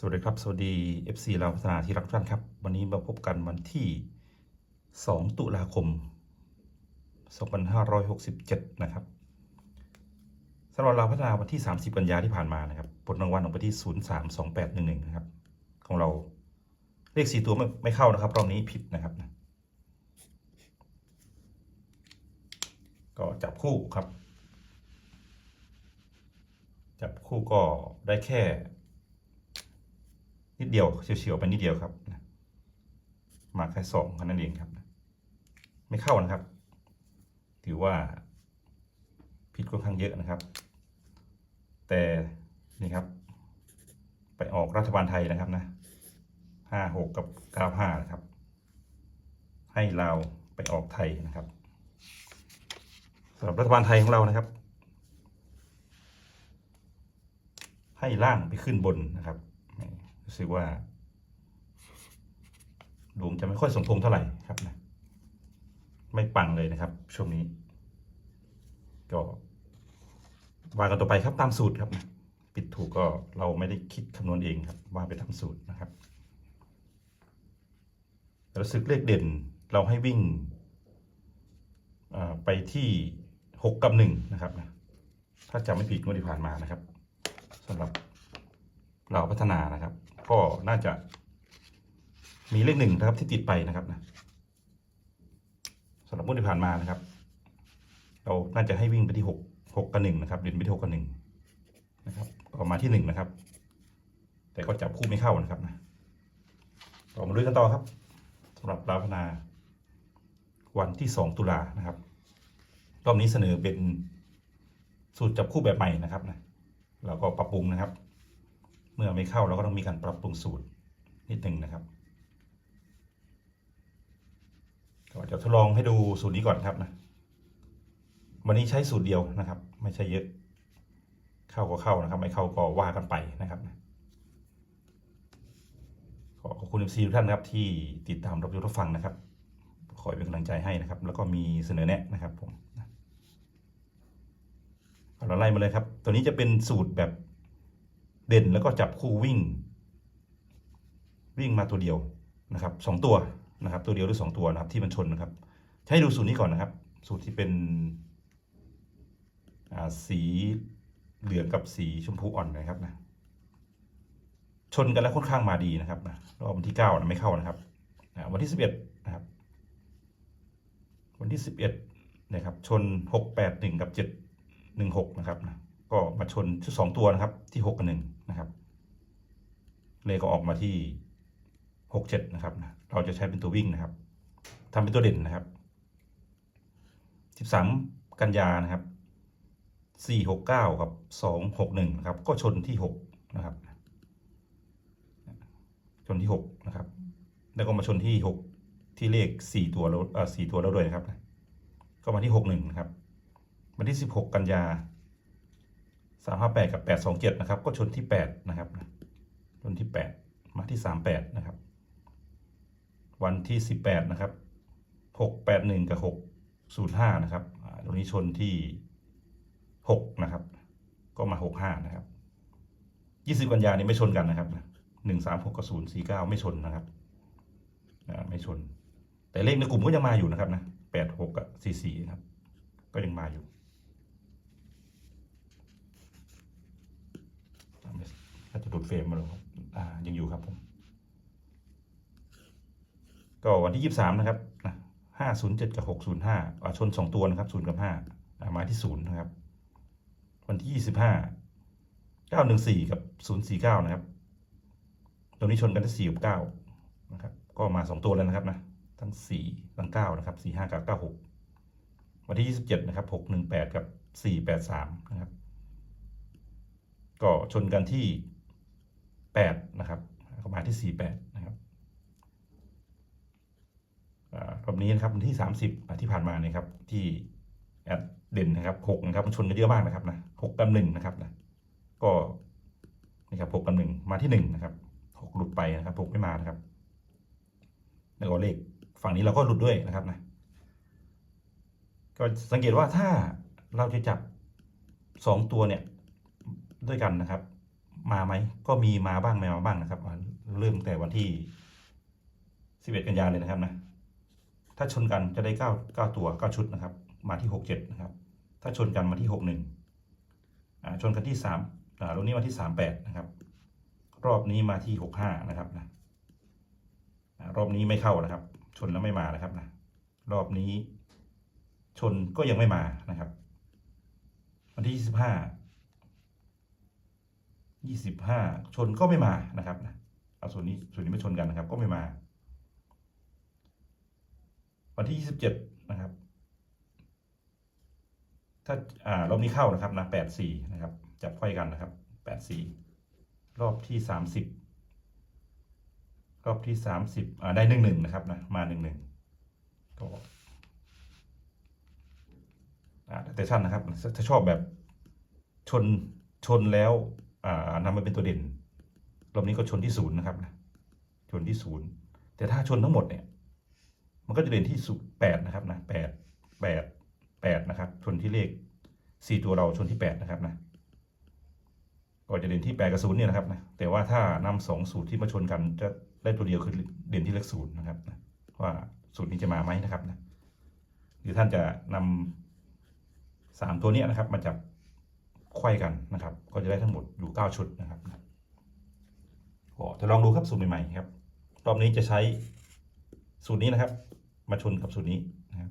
สวัสดีครับ สวัสดี FC ลาวพัฒนาที่รักทุกท่านครับ วันนี้มาพบกันวันที่ 2 ตุลาคม 2567 นะครับสำหรับลาวพัฒนาวันที่ 30 กันยาที่ผ่านมานะครับผลรางวัลออกไปที่ 032811 นะครับ ของเราเลข 4 ตัวไม่ไม่เข้านะครับ รอบนี้ผิดนะครับนะก็จับคู่ครับ จับคู่ก็ได้แค่ นิดเดียวเฉียวๆไปนิดเดียวครับมาแค่สองแค่นั้นเองครับ ไม่เข้านะครับ ถือว่าผิดค่อนข้างเยอะนะครับ แต่นี่ครับ ไปออกรัฐบาลไทยนะครับนะห้าหกกับเก้าห้านะครับ ให้เราไปออกไทยนะครับสำหรับรัฐบาลไทยของเรานะครับ ให้ล่างไปขึ้นบนนะครับ รู้สึกว่าดวงจะไม่ค่อยสมพงเท่าไหร่ครับนะไม่ปังเลยนะครับ ช่วงนี้ ก็ว่ากันต่อไปครับตามสูตรครับ ปิดถูกก็เราไม่ได้คิดคำนวณเองครับว่าไปตามสูตรนะครับรู้สึกเลขเด่นเราให้วิ่งไปที่หกกับหนึ่งนะครับนะถ้าจำไม่ผิดงวดที่ผ่านมานะครับสำหรับเราพัฒนานะครับ ก็น่าจะ มีเลขหนึ่งนะครับ ที่ติดไปนะครับนะสำหรับงวดที่ผ่านมานะครับ เราน่าจะให้วิ่งไปที่หกหกกับหนึ่งนะครับเด่นไปที่หกกับหนึ่งนะครับออกมาที่หนึ่งนะครับ แต่ก็จับคู่ไม่เข้านะครับนะต่อมาดูกันต่อครับสำหรับเราพนา วันที่สองตุลานะครับรอบนี้เสนอเป็นสูตรจับคู่แบบใหม่นะครับนะเราก็ปรับปรุงนะครับ เมื่อไม่เข้าเราก็ต้องมีการปรับปรุงสูตรนิดหนึ่งนะครับก็จะทดลองให้ดูสูตรนี้ก่อนครับนะวันนี้ใช้สูตรเดียวนะครับ ไม่ใช่เยอะ เข้าก็เข้านะครับ ไม่เข้าก็ว่ากันไปนะครับขอขอบคุณเอฟซีทุกท่านนะครับที่ติดตามรับชมรับฟังนะครับคอยเป็นกำลังใจให้นะครับ แล้วก็มีเสนอแนะนะครับผมเราไล่มาเลยครับ ตัวนี้จะเป็นสูตรแบบ เด่นแล้วก็จับคู่วิ่ง วิ่งมาตัวเดียวนะครับสองตัวนะครับ ตัวเดียวหรือสองตัวนะครับที่มันชนนะครับ ให้ดูสูตรนี้ก่อนนะครับ สูตรที่เป็นสีเหลืองกับสีชมพูอ่อนนะครับนะชนกันแล้วค่อนข้างมาดีนะครับนะรอบวันที่เก้านะไม่เข้านะครับวันที่สิบเอ็ดนะครับ วันที่สิบเอ็ดนะครับ ชนหกแปดหนึ่งกับเจ็ดหนึ่งหกนะครับนะก็มาชนชุดสองตัวนะครับที่หกกับหนึ่ง นะครับเลขก็ออกมาที่หกเจ็ดนะครับนะเราจะใช้เป็นตัววิ่งนะครับทำเป็นตัวเด่นนะครับสิบสามกันยานะครับสี่หกเก้ากับสองหกหนึ่งนะครับ ก็ชนที่หกนะครับ ชนที่หกนะครับ แล้วก็มาชนที่หกที่เลขสี่ตัวแล้วสี่ตัวแล้วด้วยนะครับ ก็มาที่หกหนึ่งนะครับวันที่สิบหกกันยา สามห้าแปดกับแปดสองเจ็ดนะครับ ก็ชนที่แปดนะครับชนที่แปดมาที่สามแปดนะครับ วันที่สิบแปดนะครับหกแปดหนึ่งกับหกศูนย์ห้านะครับตรงนี้ชนที่หกนะครับ ก็มาหกห้านะครับยี่สิบกันยานี้ไม่ชนกันนะครับหนึ่งสามหกกับศูนย์สี่เก้าไม่ชนนะครับไม่ชน แต่เลขในกลุ่มก็ยังมาอยู่นะครับนะแปดหกกับสี่สี่ครับ ก็ยังมาอยู่ ถ้า จะดูดเฟรมมาลงครับอ่ายังอยู่ครับผม ก็วันที่ยี่สามนะครับห้าศูนย์เจ็ดกับหกศูนย์ห้าชนสองตัวนะครับศูนย์กับห้ามาที่ศูนย์นะครับ วันที่ยี่สิบห้าเก้าหนึ่งสี่กับศูนย์สี่เก้านะครับตรงนี้ชนกันที่สี่กับเก้านะครับ ก็มาสองตัวแล้วนะครับนะ ทั้งสี่ทั้งเก้านะครับสี่ห้ากับเก้าหกวันที่ยี่สิบเจ็ดนะครับหกหนึ่งแปดกับสี่แปดสามนะครับ ก็ชนกันที่ แปดนะครับก็มาที่สี่แปดนะครับรอบนี้นะครับวันที่สามสิบที่ผ่านมาเนี่ยครับที่แอดเด่นนะครับหกนะครับมันชนกันเยอะมากนะครับนะหกกับหนึ่งนะครับนะก็นี่ครับหกกับหนึ่งมาที่หนึ่งนะครับหกหลุดไปนะครับหกไม่มานะครับแล้วก็เลขฝั่งนี้เราก็หลุดด้วยนะครับนะก็สังเกตว่าถ้าเราจะจับสองตัวเนี่ยด้วยกันนะครับ มาไหมก็มีมาบ้างไม่มาบ้างนะครับ เริ่มแต่วันที่สิบเอ็ดกันยาเลยนะครับนะถ้าชนกันจะได้เก้าเก้าตัวเก้าชุดนะครับ มาที่หกเจ็ดนะครับ ถ้าชนกันมาที่หกหนึ่งชนกันที่สามรอบนี้มาที่สามแปดนะครับ รอบนี้มาที่หกห้านะครับนะรอบนี้ไม่เข้านะครับ ชนแล้วไม่มานะครับนะรอบนี้ชนก็ยังไม่มานะครับ วันที่ยี่สิบห้า ยี่สิบห้าชนก็ไม่มานะครับนะเอาส่วนนี้ส่วนนี้ไม่ชนกันนะครับ ก็ไม่มา วันที่ยี่สิบเจ็ดนะครับ ถ้าอ่ารอบนี้เข้านะครับนะแปดสี่นะครับ จับไขว้กันนะครับแปดสี่รอบที่สามสิบรอบที่สามสิบอ่าได้หนึ่งหนึ่งนะครับนะมาหนึ่งหนึ่งก็อ่าแต่ท่านนะครับถ้าชอบแบบชนชนแล้ว นำมาเป็นตัวเด่นรอบนี้ก็ชนที่ศูนย์นะครับนะชนที่ศูนย์แต่ถ้าชนทั้งหมดเนี่ย มันก็จะเด่นที่สุดแปดนะครับนะแปดแปดแปดนะครับ ชนที่เลขสี่ตัวเราชนที่แปดนะครับนะก็จะเด่นที่แปดกับศูนย์เนี่ยนะครับนะแต่ว่าถ้านำสองสูตรที่มาชนกันจะได้ตัวเดียวคือเด่นที่เลขศูนย์นะครับนะว่าสูตรนี้จะมาไหมนะครับนะหรือท่านจะนำสามตัวเนี้ยนะครับ มาจับ ไขว้กันนะครับ ก็จะได้ทั้งหมดอยู่เก้าชุดนะครับก็จะลองดูครับสูตรใหม่ๆครับ รอบนี้จะใช้สูตรนี้นะครับ มาชนกับสูตรนี้นะครับ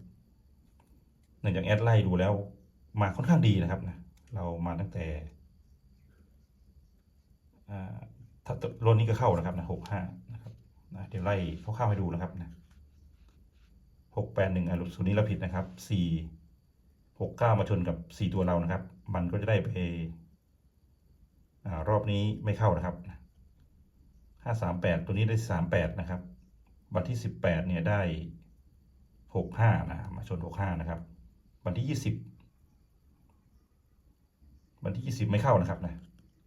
เนื่องจากแอดไล่ดูแล้วมาค่อนข้างดีนะครับนะเรามาตั้งแต่อ่าถ้ารถนี้ก็เข้านะครับนะหกห้านะครับนะเดี๋ยวไล่คร่าวๆให้ดูนะครับนะหกแปดหนึ่งอะสูตรนี้เราผิดนะครับสี่หกเก้ามาชนกับสี่ตัวเรานะครับ มันก็จะได้ไปอารอบนี้ไม่เข้านะครับห้าสามแปดตัวนี้ได้สามแปดนะครับ วันที่สิบแปดเนี่ยได้หกห้านะ มาชนหกห้านะครับ วันที่ยี่สิบวันที่ยี่สิบไม่เข้านะครับนะ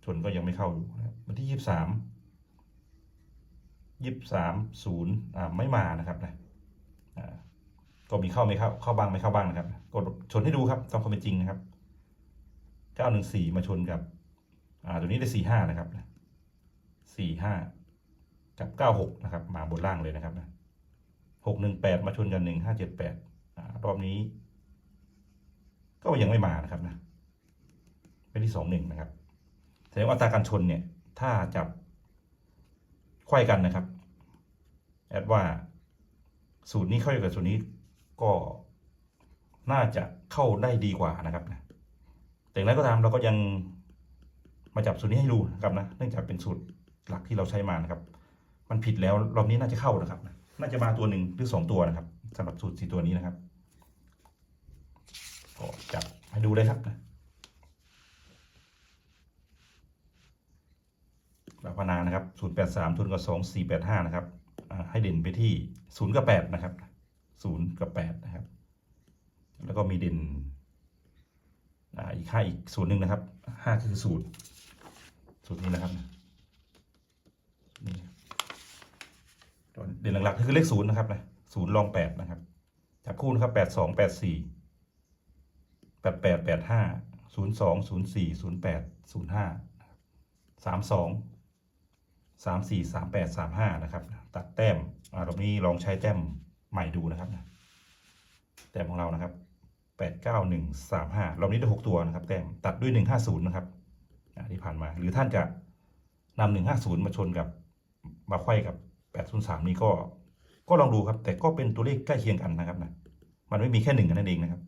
ชนก็ยังไม่เข้าอยู่นะวันที่ยี่สิบสามยี่สิบสามศูนย์อ่าไม่มานะครับนะอ่าก็มีเข้าไม่เข้าเข้าบ้างไม่เข้าบ้างนะครับ กดชนให้ดูครับตามความเป็นจริงนะครับ ก้าหนึ่งสี่มาชนกับ อ่าตัวนี้ได้สี่ห้านะครับสี่ห้ากับเก้าหกนะครับ มาบนล่างเลยนะครับนะหกหนึ่งแปดมาชนกันหนึ่งห้าเจ็ดแปดรอบนี้ ก็ยังไม่มานะครับนะเป็นที่สองหนึ่งนะครับแสดงว่าตาการชนเนี่ย ถ้าจับไขว้กันนะครับ แอดว่าสูตรนี้เข้ากับสูตรนี้ก็น่าจะเข้าได้ดีกว่านะครับนะ แต่อย่างไรก็ตามเราก็ยังมาจับสูตรนี้ให้ดูนะครับนะ เนื่องจากเป็นสูตรหลักที่เราใช้มานะครับ มันผิดแล้วรอบนี้น่าจะเข้านะครับน่าจะมาตัวหนึ่งหรือสองตัวนะครับสำหรับสูตรสี่ตัวนี้นะครับก็จับให้ดูเลยครับนะพนานะครับศูนย์แปดสามทุนกับสองสี่แปดห้านะครับให้เด่นไปที่ศูนย์กับแปดนะครับศูนย์กับแปดนะครับ แล้วก็มีเด่น อ่าอีกห้าอีกศูนย์หนึ่งนะครับห้าคือสูตร สูตรนี้นะครับนี่ตัวเด่นหลักๆคือเลขศูนย์นะครับนะศูนย์รองแปดนะครับจับคู่นะครับแปดสองแปดสี่แปดแปดแปดห้าศูนย์สองศูนย์สี่ศูนย์แปดศูนย์ห้าสามสองสามสี่สามแปดสามห้านะครับ ตัดแต้มอ่ารอบนี้ลองใช้แต้มใหม่ดูนะครับนะแต้มของเรานะครับ แปดเก้าหนึ่งสามห้ารอบนี้ได้หกตัวนะครับ แต้มตัดด้วยหนึ่งห้าศูนย์นะครับที่ผ่านมา หรือท่านจะนำหนึ่งห้าศูนย์มาชนกับมาไขว้กับแปดศูนย์สามนี้ก็ ก็ลองดูครับ แต่ก็เป็นตัวเลขใกล้เคียงกันนะครับนะมันไม่มีแค่หนึ่งกันนั่นเองนะครับ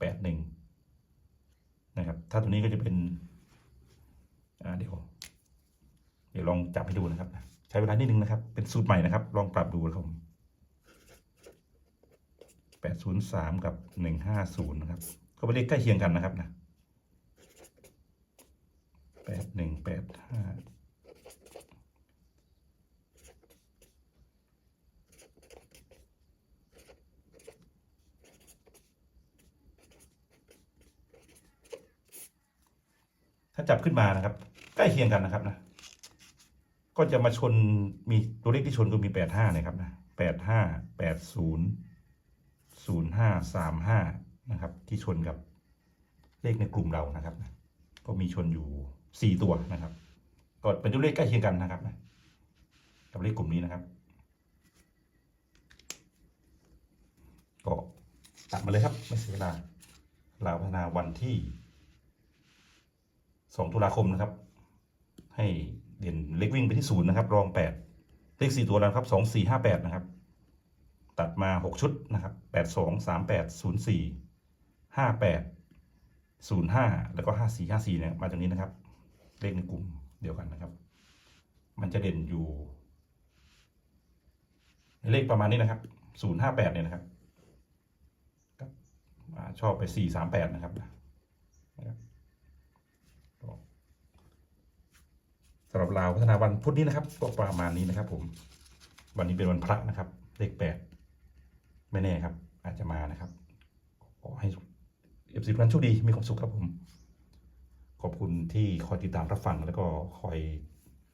แปดหนึ่งนะครับ ถ้าตัวนี้ก็จะเป็นเดี๋ยวเดี๋ยวลองจับให้ดูนะครับ ใช้เวลานิดนึงนะครับ เป็นสูตรใหม่นะครับ ลองปรับดูนะครับ แปดศูนย์สามกับหนึ่งห้าศูนย์นะครับ ก็เป็นเลขใกล้เคียงกันนะครับนะแปดหนึ่งแปดห้าถ้าจับขึ้นมานะครับ ใกล้เคียงกันนะครับนะ ก็จะมาชนมีตัวเลขที่ชนก็มีแปดห้านะครับนะแปดห้าแปดศูนย์ ศูนย์ห้าสามห้านะครับ ที่ชนกับเลขในกลุ่มเรานะครับ ก็มีชนอยู่สี่ตัวนะครับ ก็เป็นตัวเลขใกล้เคียงกันนะครับกับเลขกลุ่มนี้นะครับ ก็ตัดมาเลยครับ ไม่เสียเวลาลาวพัฒนาวันที่สองตุลาคมนะครับ ให้เด่นเล็กวิ่งไปที่ศูนย์นะครับ รองแปดเลขสี่ตัวแล้วครับสองสี่ห้าแปดนะครับ ตัดมาหกชุดนะครับแปดสองสามแปดศูนย์สี่ห้าแปดศูนย์ห้าแล้วก็ห้าสี่ห้าสี่เนี่ยมาจากนี้นะครับ เลขในกลุ่มเดียวกันนะครับ มันจะเด่นอยู่ เลขประมาณนี้นะครับศูนย์ห้าแปดเนี่ยนะครับชอบไปสี่สามแปดนะครับสำหรับลาวพัฒนาวันพุธนี้นะครับก็ประมาณนี้นะครับผมวันนี้เป็นวันพระนะครับ เลขแปด ไม่แน่ครับ อาจจะมานะครับ ขอให้เอฟซีทุกท่านโชคดีมีความสุขครับผม ขอบคุณที่คอยติดตามรับฟังแล้วก็คอย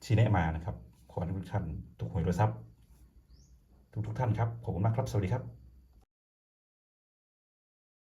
ชี้แนะมานะครับ ขอให้ทุกท่านทุกหวยรวยทรัพย์ทุกทุกท่านครับ ขอบคุณมากครับ สวัสดีครับ